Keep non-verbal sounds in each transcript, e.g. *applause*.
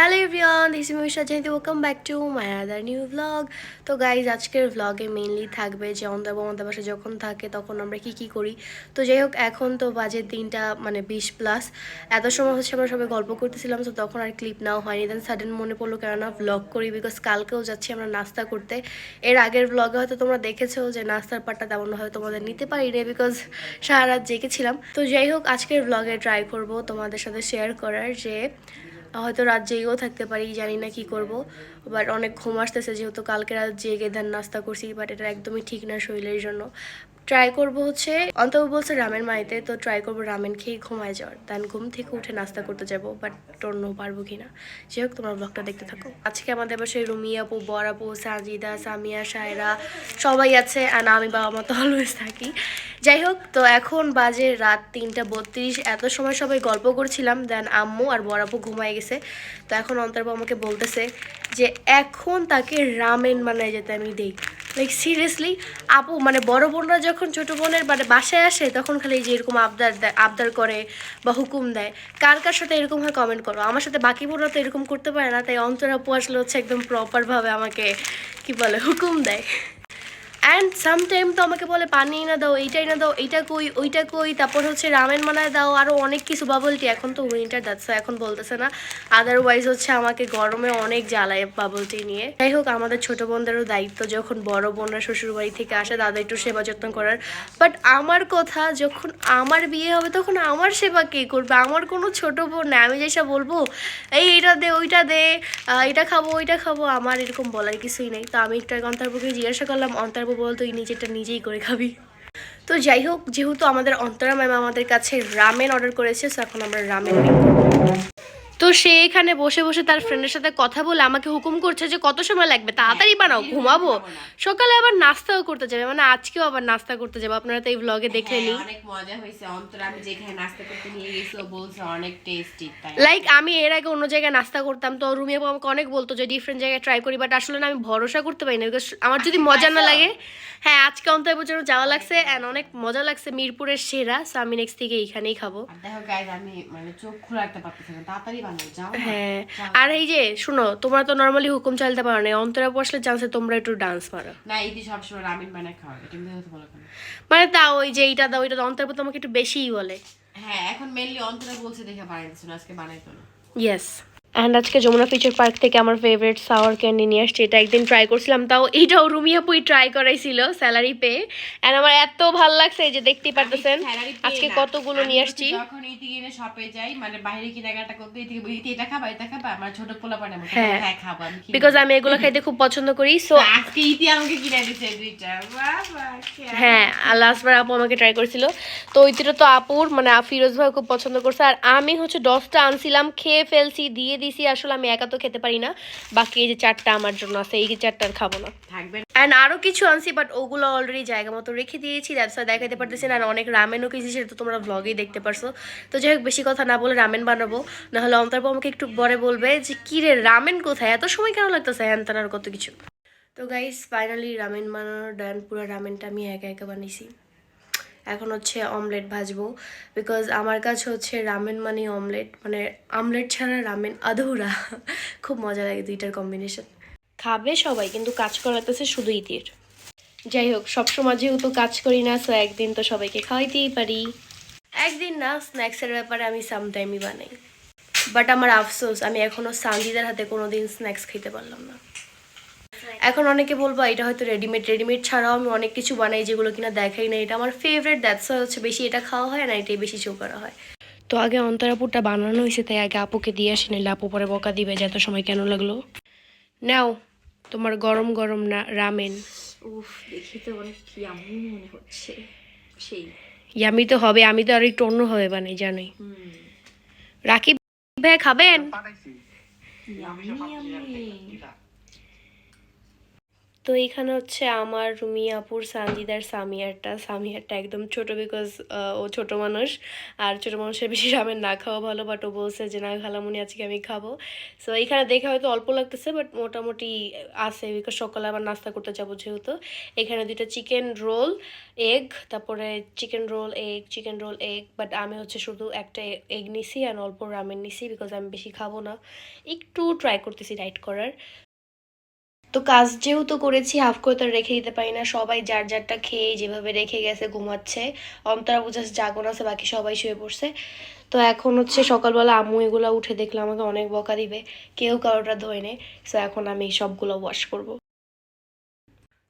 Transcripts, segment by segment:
Hello everyone this Misha Jayanti welcome back to my other new blog তো guys আজকের ভ্লগে mainly থাকবে যে অন্তর আমাদের যখন থাকে তখন আমরা কি কি করি। তো যাই হোক এখন তো বাজে তিনটা মানে বিশ প্লাস এত সময় হচ্ছে আমরা সবাই গল্প করতেছিলাম, তো তখন আর ক্লিপ নাও হয়নি। দেন সাডেন মনে পড়ল কেননা ভ্লগ করি বিকজ কালকেও যাচ্ছি আমরা নাস্তা করতে। এর আগের ভ্লগে হয়তো তোমরা দেখেছ যে নাস্তার পাটটা তেমন হয়তো তোমাদের নিতে পারিনি বিকজ সারা রাত জেগেছিলাম। তো যাই হোক আজকের ভ্লগে ট্রাই করব তোমাদের সাথে শেয়ার করার যে হয়তো রাত জেগেও থাকতে পারি, জানি না কি করব। বাট অনেক ঘুম আসতেছে, যেহেতু কালকে রাত জেগে ধান নাস্তা করছি বাট এটা একদমই ঠিক না শরীরের জন্য। ট্রাই করব হচ্ছে, অন্তত বলছে রামেন মাইতে তো ট্রাই করব রামেন খেয়ে ঘুমায় যাওয়ার। দেন ঘুম থেকে উঠে নাস্তা করতে যাব বাট টন্য পারব কি না যাই হোক, তোমার ব্লগটা দেখতে থাকো। আজকে আমাদের বাসায় রুমি আপু, বর আপু, সাজিদা, সামিয়া, সায়রা, সবাই আছে আর আমি বাবা মা তো অলওয়েজ থাকি। যাই হোক, তো এখন বাজে রাত তিনটা বত্রিশ, এত সময় সবাই গল্প করছিলাম দেন আম্মু আর বর আপু ঘুমায় গেছে। তো এখন অন্তর্ব আমাকে বলতেছে যে, এখন তাকে রামেন বানায় যেতে আমি দেই। লাইক সিরিয়াসলি আপু মানে বড় বোনরা যখন ছোট বোনের মানে বাসায় আসে, তখন খালি যে এরকম আবদার দেয় আবদার করে বা হুকুম দেয়। কার কার সাথে এরকম হয় কমেন্ট করো? আমার সাথে বাকি বোনরা তো এরকম করতে পারে না, তাই অন্তর আপু আসলে হচ্ছে একদম প্রপারভাবে আমাকে, কি বলে, হুকুম দেয়। অ্যান্ড সামটাইম তো আমাকে বলে পানি না দাও, এইটাই না দাও, এইটা কই, ওইটা কই? তারপর হচ্ছে রামেন বানায় দাও আরও অনেক কিছু বাবল টি এখন তো উইন্টার যাচ্ছে এখন বলতেছে না। আদারওয়াইজ হচ্ছে আমাকে গরমে অনেক জ্বালায় বাবল টি নিয়ে। যাই হোক, আমাদের ছোট বোনদেরও দায়িত্ব যখন বড় বোনরা শ্বশুরবাড়ি থেকে আসে, তাদের একটু সেবা যত্ন করার। বাট আমার কথা, যখন আমার বিয়ে হবে, তখন আমার সেবা কে করবে? আমার কোনো ছোট বোন না আমি যেসব বলব, এই এটা দে, ওইটা দে এটা খাব, ওইটা খাব, আমার এরকম বলার কিছুই নেই। তো আমি একটু অন্তর্বকে জিজ্ঞাসা করলাম অন্তর্ব বলতো তুই নিজেরটা নিজেই করে খাবি। তো যাই হোক, যেহেতু আমাদের অন্তরা ম্যাম আমাদের কাছে রামেন অর্ডার করেছে তো এখন আমরা রামেন তো সে এখানে বসে বসে তার ফ্রেন্ডের সাথে কথা বলে আমাকে হুকুম করছে যে কত সময় লাগবে? তাড়াতাড়ি বানাও ঘুমাবো। সকালে আবার নাস্তাও করতে যাবে মানে আজকেও আবার নাস্তা করতে যাবে। আপনারা তো এই ব্লগে দেখলেনি হ্যাঁ, অনেক মজা হয়েছে। অন্তর আমি যেখানে নাস্তা করতে নিয়ে গেছি ও বলছে অনেক টেস্টি লাইক আমি এর আগে অন্য জায়গায় নাস্তা করতাম তো রুমি আপু আমাকে অনেক বলতো যে ডিফারেন্ট জায়গায় ট্রাই করি বাট আসলে না আমি ভরসা করতে পারি না বিকজ আমার যদি মজা না লাগে হ্যাঁ আজকে অন্তর পর্যন্ত যাওয়া লাগছে অ্যান্ড অনেক মজা লাগছে মিরপুরের সেরা সো আমি নেক্সট থেকে এইখানেই খাব। দেখো গাইজ আমি মানে চোখ খোলা রাখতে পারতেছি না তাড়াতাড়ি। হ্যাঁ। আর এই যে শুনো তোমরা তো নর্মালি হুকুম চালতে পারো না অন্তরা বসলে চান্সে তোমরা একটু ডান্স পারো না এই সবসময় রামিন বানায় খাওয়া এটা মানে তাও ওই যে এইটা দাও ওইটা দাও অন্তর তোমাকে একটু বেশিই বলে। হ্যাঁ এখন মেনলি অন্তরা বলছে দেখে বানাইতেছ না আজকে বানাইতো না। ইয়েস অ্যান্ড আজকে যমুনা ফিচার পার্ক থেকে আমার ফেভারিট সাওয়ার ক্যান্ডি নিয়ে আসছি এটা একদিন ট্রাই করছিলাম তাও এইটাও রুমিয়াপুই ট্রাই করাইছিল স্যালারি পে অ্যান্ড আমার এত ভালো লাগছে এই যে দেখতেই পারতেছেন আজকে কতগুলো নিয়ে আসছি? যখন ইতি কিনে শপে যাই মানে বাইরে কেনাকাটা করতে ইতি ইতি এটা খাবা এটা খাবা আমার ছোট পোলা পানে হ্যাঁ। হ্যাঁ খাব আমি বিকজ আমি এগুলো খাইতে খুব পছন্দ করি সো *laughs* আজকে ইতি আমাকে কিনে দিছে দুইটা। হ্যাঁ আর লাস্টবার আপু আমাকে ট্রাই করেছিল। তো ওইটিটা তো আপুর মানে ফিরোজ ভাই খুব পছন্দ করছে। আর আমি হচ্ছে দশটা আনছিলাম খেয়ে ফেলছি দিয়ে দিছি আসলে আমি একা তো খেতে পারি না। বাকি এই যে চারটা আমার জন্য আছে এই যে চারটা আর খাব না। থাকবে অ্যান্ড আরও কিছু আনছি বাট ওগুলো অলরেডি জায়গা মতো রেখে দিয়েছি দ্যাটস দেখাতে পারতেছি না আর অনেক রামেনও কিছু সেটা তো তোমরা ব্লগেই দেখতে পারছ। তো যাই হোক বেশি কথা না বলে রামেন বানাবো। নাহলে অন্তর্ব আমাকে একটু পরে বলবে যে কী রে রামেন কোথায়? এত সময় কেন লাগতেছে হ্যান আর কত কিছু? তো গাইস ফাইনালি রামেন বানানোর ডান পুরো রামেনটা আমি একা একা বানিয়েছি এখন হচ্ছে অমলেট ভাজবো বিকজ আমার কাছে হচ্ছে রামেন মানে অমলেট মানে আমলেট ছাড়া রামেন আধুরা। খুব মজা লাগে দুইটার কম্বিনেশন খাবে সবাই, কিন্তু কাজ করাতেছে শুধু ইতির যাই হোক, সবসময় যেহেতু কাজ করি না সো একদিন তো সবাইকে খাওয়াইতেই পারি। একদিন না স্ন্যাক্সের ব্যাপারে আমি সামটাইমই বানাই। বাট আমার আফসোস, আমি এখনও সানজিদের হাতে কোনো দিন স্ন্যাক্স খেতে পারলাম না। এখন অনেকে বলব এটা হয়তো রেডিমেড রেডিমেড ছাড়াও আমি অনেক কিছু বানাই যেগুলো কিনা দেখাই না এটা আমার ফেভারিট দ্যাটস হচ্ছে বেশি এটা খাওয়া হয় না এটাই বেশি শো করা হয়। তো আগে অন্তরাপুরটা বানানো হয়েছে তাই আগে আপুকে দিয়ে আসি নিলে আপু পরে বকা দিবে যে এত সময় কেন লাগল। নাও তোমার গরম গরম না রামেন। উফ দেখি তো অনেক ইয়ামি মনে হচ্ছে সেই। ইয়ামি তো হবে আমি তো আর একটু অন্যভাবে বানাই জানোই। হুম। রাকিব ভাই খাবেন? Yummy yummy. তো এইখানে হচ্ছে আমার রুমি, আপুর সানজিদার সামিয়ারটা। সামিয়ারটা একদম ছোট বিকজ ও ছোট মানুষ। আর ছোট মানুষের বেশি রামের না খাওয়া ভালো বাট ও বলছে যে, না, খালামুনি, আজকে আমি খাব। সো এইখানে দেখে হয়তো অল্প লাগতেছে বাট মোটামুটি আছে বিকজ সকালে আবার নাস্তা করতে যাব যেহেতু। এখানে দুইটা চিকেন রোল এগ তারপরে chicken roll egg chicken roll egg but আমি হচ্ছে শুধু একটা এগ নিছি আর অল্প রামেন নিছি বিকজ আমি বেশি খাব না। একটু ট্রাই করতেছি ডাইট করার। তো কাজ যেহেতু করেছি হাফ করে তো রেখে দিতে পারি না। সবাই যার যারটা খেয়ে যেভাবে রেখে গেছে, ঘুমাচ্ছে। অন্তরা বুঝাস জাগন আছে, বাকি সবাই শুয়ে পড়ছে। তো এখন হচ্ছে সকালবেলা আম্মু এগুলো উঠে দেখলে, আমাকে অনেক বকা দিবে। কেউ কারোটা ধোয় নে সো এখন আমি এই সবগুলো ওয়াশ করব।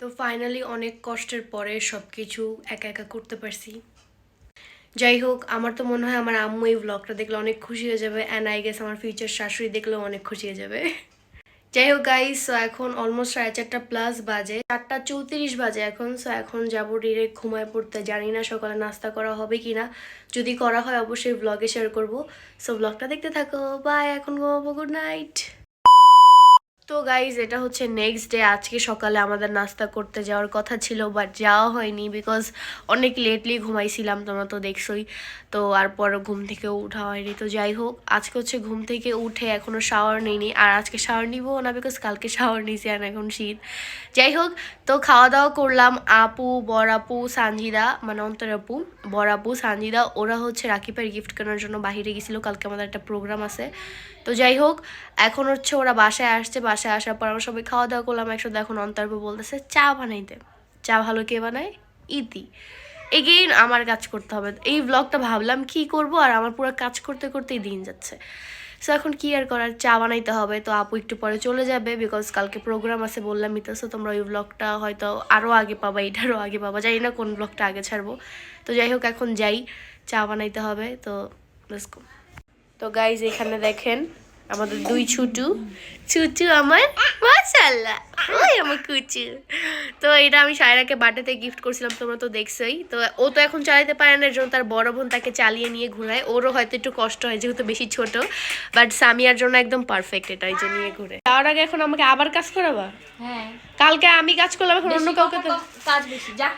তো ফাইনালি অনেক কষ্টের পরে সব কিছু একা একা করতে পারছি। যাই হোক, আমার তো মনে হয় আমার আম্মু এই ব্লগটা দেখলে অনেক খুশি হয়ে যাবে। অ্যান্ড আই গেস আমার ফিউচার শাশুড়ি দেখলেও অনেক খুশি হয়ে যাবে। যাই হোক গাইস সো এখন অলমোস্ট সাড়ে চারটা প্লাস বাজে। চারটা চৌত্রিশ বাজে এখন সো এখন যাব ডিরেক্ট ঘুমায় পড়তে। জানি না সকালে নাস্তা করা হবে কি না যদি করা হয়, অবশ্যই ব্লগে শেয়ার করব। সো ব্লগটা দেখতে থাকো। বাই এখন ঘুমাবো। গুড নাইট তো গাইজ এটা হচ্ছে নেক্সট ডে আজকে সকালে আমাদের নাস্তা করতে যাওয়ার কথা ছিল বাট যাওয়া হয়নি বিকজ অনেক লেটলি ঘুমাইছিলাম, তোমরা তো দেখছোই। তো আর পর ঘুম থেকে উঠা হয়নি, তো যাই হোক, আজকে হচ্ছে ঘুম থেকে উঠে এখনও শাওয়ার নিইনি, আর আজকে শাওয়ার নিবো না বিকজ কালকে শাওয়ার নিয়েছি আর এখন শীত। যাই হোক, তো খাওয়া দাওয়া করলাম, আপু, বর আপু, সানজিদা মানে অন্তর আপু সানজিদা, ওরা হচ্ছে রাকিবের গিফট কেনার জন্য বাইরে গেছিল, কালকে আমাদের একটা প্রোগ্রাম আছে। তো যাই হোক, এখন হচ্ছে ওরা বাসায় আসছে, বাসায় আসার পর আমরা সবাই খাওয়া দাওয়া করলাম, একসাথে এখন অন্তর্ব বলতেছে, চা বানাইতে চা ভালো কে বানায়? ইতি। এগেইন আমার কাজ করতে হবে। এই ব্লগটা ভাবলাম, কি করব? আর আমার পুরো কাজ করতে করতেই দিন যাচ্ছে। সো এখন কি আর করার? চা বানাইতে হবে। তো আপু একটু পরে চলে যাবে বিকজ কালকে প্রোগ্রাম আছে বললাম তো সো তোমরা ওই ব্লগটা হয়তো আরও আগে পাবা, এটারও আগে পাবা। জানি না কোন ব্লগটা আগে ছাড়বো। তো যাই হোক, এখন যাই। চা বানাইতে হবে, তো let's go তো গাইজ এখানে দেখেন আমাদের দুই ছুটু। ছুটু আমার মাশাল্লাহ ওই আমার কুচু। তো এটা আমি সায়রাকে বার্থডেতে গিফট করছিলাম তোমরা তো দেখছোই। তো ও তো এখন চালাতে পারে না জন্য তার বড় বোন তাকে চালিয়ে নিয়ে ঘুরায়। ওরও হয়তো একটু কষ্ট হয় যেহেতু বেশি ছোট। বাট সামিয়ার জন্য একদম পারফেক্ট এটা এই যে নিয়ে ঘুরে। তার আগে এখন আমাকে আবার কাজ করাবা? হ্যাঁ। কালকে আমি কাজ করলাম এখন অন্য কাউকে তো কাজ বেশি যা।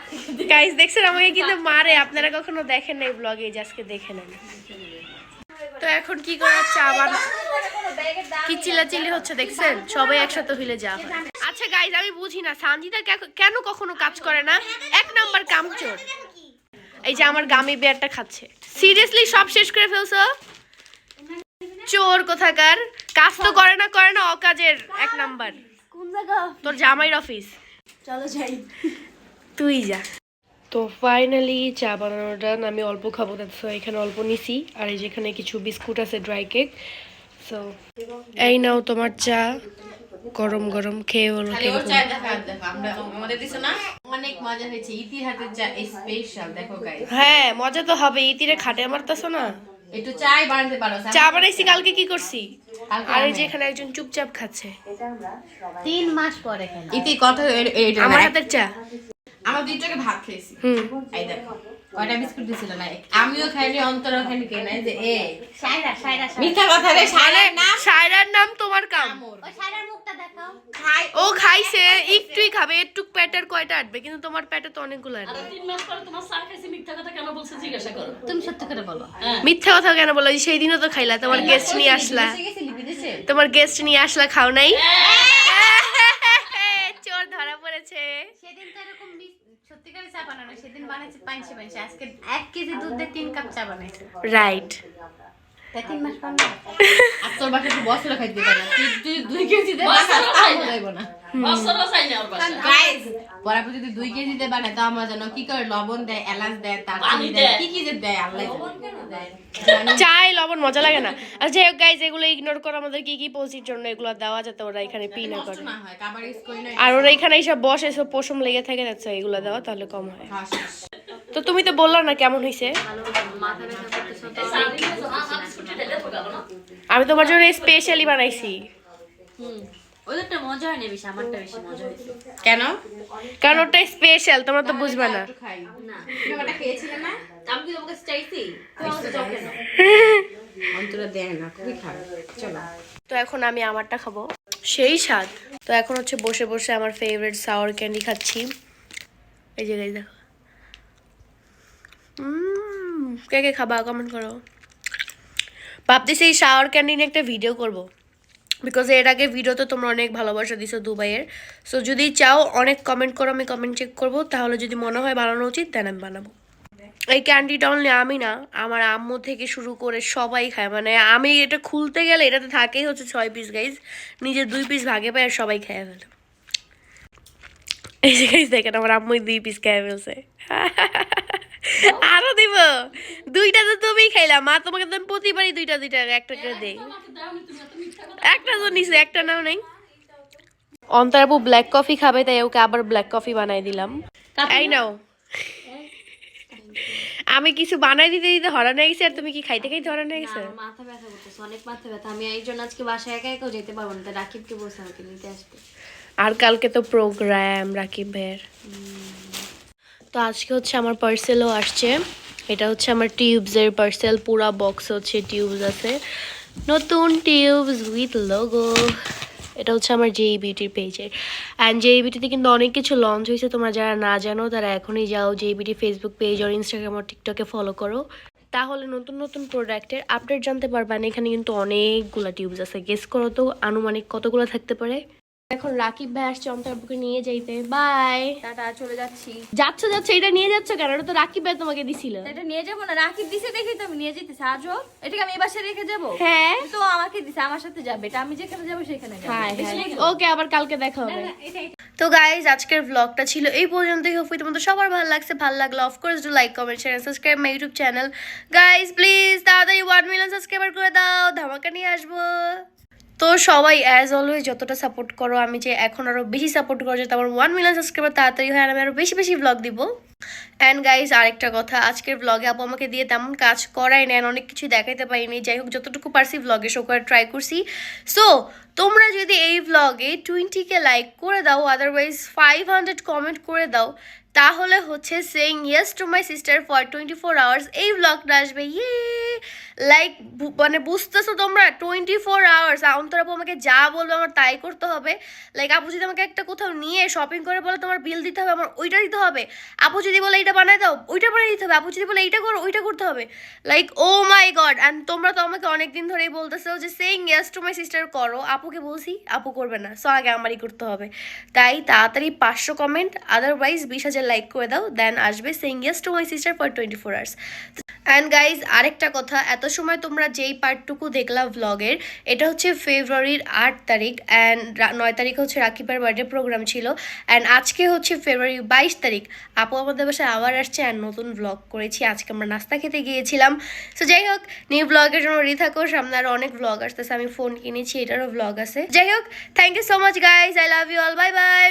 গাইজ দেখছেন আমাকে কিন্তু মারে আপনারা কখনো দেখেন না এই ব্লগে আজকে দেখে নেন। তো এখন কি করা হচ্ছে আবার কি চিল্লাচিল্লি হচ্ছে দেখছেন? সবাই একসাথে হইলে যা আচ্ছা গাইজ আমি বুঝি না। সানজিদা কেন কখনো কাজ করে না? এক নাম্বার কামচোর এই যে আমার গামি বেয়ারটা খাচ্ছে। সিরিয়াসলি সব শেষ করে ফেলছো? চোর কোথাকার। কাজ তো করে না করে না অকাজের এক নাম্বার। তোর জামাইয়ের অফিস চলো যাই। তুই যা। তো ফাইনালি চা বানানোটা আমি অল্প খাব তো এখানে অল্প নিছি। আর এই যেখানে কিছু বিস্কুট আছে ড্রাই কেক সো এই নাও তোমার চা। গরম গরম খেয়ে বলো খালি ওর কীরকম। চায় দেখা আমরা আমাদের দিছো না? অনেক মজা হয়েছে ইতির চা স্পেশাল দেখো গাইস হ্যাঁ মজা তো হবে ইতিরে খাটে মারতেছো না। একটু চাই বানাতে পারো চা বানাইছি কালকে কি করছি? আর এই যে এখানে একজন চুপচাপ খাচ্ছে। তিন মাস পরে ইতি এ- আমার হাতের চা। আমরা দুইটাকে ভাত এই দেখো কয়টা বিস্কুট দিছিল না? আমিও খাইনি অন্তরও খাইনি কে নাই যে এ। সাইরা সাইরা মিথ্যা কথা রে সারে না সায়রার নাম তোমার কাম। ওই সাইরার মুখটা দেখাও। খাই ও খাইছে একটুই খাবে একটু প্যাটের কয়টা আটবে কিন্তু তোমার প্যাটে তো অনেকগুলো আটবে। তিন মাস পরে তোমার চা খাইছি মিথ্যা কথা কেন বলছে জিজ্ঞাসা করো। তুমি সত্যি করে বলো। মিথ্যা কথা কেন বলো? সেই দিনও তো খাইলা তোমার গেস্ট নিয়ে আসলা। তোমার গেস্ট নিয়ে আসলা খাও নাই? চোর ধরা পড়েছে। সেদিন তো এরকম মি- চা বানানো, সেদিন বানাইছি পাঁচশো পাঁচশো আজকে এক কেজি দুধ দিয়ে তিন কাপ চা বানাইছে। রাইট তিন মাস পর না। আর তোর বাসায় তুই বছর খাইতে দিতে না। তুই তুই দুই কেজি দে বছরও খাই তাও না। বছরও চাই না। ওর বাসায়। গাইস পরাপর যদি দুই কেজি দে বানায় তাও আমার জানো কি করে লবণ দেয় এলাচ দেয় তার দেয় দেয়। কি কি যে দেয় আল্লাহ চাই লবণ মজা লাগে না। আর যাই হোক গাইজ এগুলো ইগনোর করো আমাদের কি কি পৌঁছির জন্য এগুলো দেওয়া যাতে ওরা এখানে পি না করে। হয় আর ওরা এখানে এইসব বসে সব পশম লেগে থাকে যাচ্ছে এগুলো দেওয়া তাহলে কম হয়। তো তুমি তো বললা না কেমন হয়েছে আমি তোমার জন্য স্পেশালি বানাইছি। ওদেরটা মজা হয়নি বেশি আমারটা বেশি মজা হয়েছে কেন? কারণ ওটা স্পেশাল তোমরা তো বুঝবে না। না খেয়েছিলে না আমি কি তোমাকে চাইছি তুমি আমাকে চাও কেন অন্তরা দেয় না খুবই খারাপ চলো তো এখন আমি আমারটা খাব। সেই স্বাদ। তো এখন হচ্ছে বসে বসে আমার ফেভারিট সাওয়ার ক্যান্ডি খাচ্ছি। এই জায়গায় দেখো। কে কে খাবা কমেন্ট করো। ভাবতেছি এই শাওয়ার ক্যান্ডি নিয়ে একটা ভিডিও করব। বিকজ এর আগে ভিডিওতে তোমরা অনেক ভালোবাসা দিছো দুবাইয়ের। সো যদি চাও অনেক কমেন্ট করো, আমি কমেন্ট চেক করব। তাহলে যদি মনে হয় বানানো উচিত দেন আমি বানাবো। এই ক্যান্ডিটা অনলি আমি না, আমার আম্মু থেকে শুরু করে সবাই খায়। মানে আমি এটা খুলতে গেলে এটাতে থাকেই হচ্ছে ছয় পিস গাইজ নিজের দুই পিস ভাগে পায় আর সবাই খেয়ে ফেলে। এই যে গাইজ দেখেন আমার আম্মুই দুই পিস খেয়ে ফেলছে। *laughs* আরও দিব। দুইটা তো তুমিই খাইলা মা তোমাকে তো আমি প্রতিবারই দুইটা দুইটা একটা করে দেই। তুমি একটা তো নিছে একটা নাও নাই। অন্তরাবু ব্ল্যাক কফি খাবে তাই ওকে আবার ব্ল্যাক কফি বানাই দিলাম। এই নাও। আমি কিছু বানাই দিতে দিতে হরান হয়ে গেছে আর তুমি কি খাইতে খাইতে হরান হয়ে গেছে? মাথা ব্যথা করতেছে অনেক মাথা ব্যথা। আমি এই জন্য আজকে বাসায় একা একাও যেতে পারব না তাই রাকিবকে বলছে আমাকে নিতে আসতে। আর কালকে তো প্রোগ্রাম রাকিব ভাইয়ের তো আজকে হচ্ছে আমার পার্সেলও আসছে। এটা হচ্ছে আমার টিউবসের পার্সেল পুরা বক্স হচ্ছে টিউবস আছে। নতুন টিউবস উইথ লোগো এটা হচ্ছে আমার জেই বিউটির পেজের অ্যান্ড জেই বিউটিতে কিন্তু অনেক কিছু লঞ্চ হয়েছে, তোমরা যারা না জানো, তারা এখনই যাও জেই বিউটি ফেসবুক পেজ আর ইনস্টাগ্রাম আর টিকটকে ফলো করো। তাহলে নতুন নতুন প্রোডাক্টের আপডেট জানতে পারবেন এখানে কিন্তু অনেকগুলো টিউবস আছে। গেস করো তো, আনুমানিক কতগুলো থাকতে পারে? এখন রাকিব ভাই আসছে অন্তর্বুকে নিয়ে যাইতে। বাই। টাটা চলে যাচ্ছি। যাচ্ছ যাচ্ছ এটা নিয়ে যাচ্ছ কেন? এটা তো রাকিব ভাই তোমাকে দিছিল। এটা নিয়ে যাব না রাকিব দিছে দেখি তো আমি নিয়ে যেতেছি আজও? এটাকে আমি এই বাসায় রেখে যাব? হ্যাঁ। তো আমাকে দিছে আমার সাথে যাবে। এটা আমি যেখানে যাব সেখানে যাব। ওকে আবার কালকে দেখা হবে। তো গাইজ আজকের ব্লগটা ছিল এই পর্যন্তই হোপ তোমাদের সবার ভালো লাগছে। ভালো লাগল of course do like comment share subscribe my YouTube channel guys please তাড়াতাড়ি ওয়ান মিলিয়ন সাবস্ক্রাইবার করে দাও। ধামাকা নিয়ে আসব। তো সবাই অ্যাজ অলওয়েজ যতটা সাপোর্ট করো, আমি যে এখন আরও বেশি সাপোর্ট করো, যাতে আমার ওয়ান মিলিয়ন সাবস্ক্রাইবার তাড়াতাড়ি হয়, আর আমি আরও বেশি বেশি ব্লগ দিব। অ্যান্ড গাইজ আরেকটা কথা, আজকের ব্লগে আপু আমাকে দিয়ে তেমন কাজ করাই নেন অনেক কিছু দেখাইতে পারিনি। যাই হোক, যতটুকু পারছি ব্লগে শো করার ট্রাই করছি। সো তোমরা যদি এই ব্লগে টোয়েন্টিকে লাইক করে দাও আদারওয়াইজ ফাইভ হান্ড্রেড কমেন্ট করে দাও, তাহলে হচ্ছে saying yes to my sister for twenty four hours এই ব্লগটা আসবে। ইয়ে লাইক মানে বুঝতেছো তোমরা? টোয়েন্টি ফোর আওয়ার্স অন্তর আপু আমাকে যা বলবে আমার তাই করতে হবে। লাইক আপু যদি আমাকে একটা কোথাও নিয়ে শপিং করে বলে, তোমার বিল দিতে হবে, আমার ওইটা দিতে হবে। আপু যদি বলে এইটা বানাই দাও, ওইটা বানিয়ে দিতে হবে। আপু যদি বলে এইটা করো, ওইটা করতে হবে। Like oh my god and তোমরা তো আমাকে অনেক দিন ধরেই বলতেছো যে saying yes to my sister করো। আপুকে বলছি, আপু করবে না। সো আগে আমারই করতে হবে। তাই তাড়াতাড়ি পাঁচশো কমেন্ট আদারওয়াইজ বিশ হাজার লাইক করে দাও দেন আসবে saying yes to my sister for twenty four hours and guys আরেকটা কথা, এত সময় তোমরা যেই পার্টটুকু দেখলা ভ্লগের এটা হচ্ছে ফেব্রুয়ারির আট তারিখ অ্যান্ড নয় তারিখ হচ্ছে রাকিবের বার্থডে প্রোগ্রাম ছিল অ্যান্ড আজকে হচ্ছে ফেব্রুয়ারি বাইশ তারিখ। আপু আমাদের বাসায় আবার আসছে অ্যান্ড নতুন ভ্লগ করেছি। আজকে আমরা নাস্তা খেতে গিয়েছিলাম। সো যাই হোক নিউ ব্লগের জন্য রেডি থাকো। সামনে আরও অনেক ভ্লগ আসতেছে, আমি ফোন কিনেছি, এটারও ভ্লগ আছে। যাই হোক thank you so much guys I love you all bye bye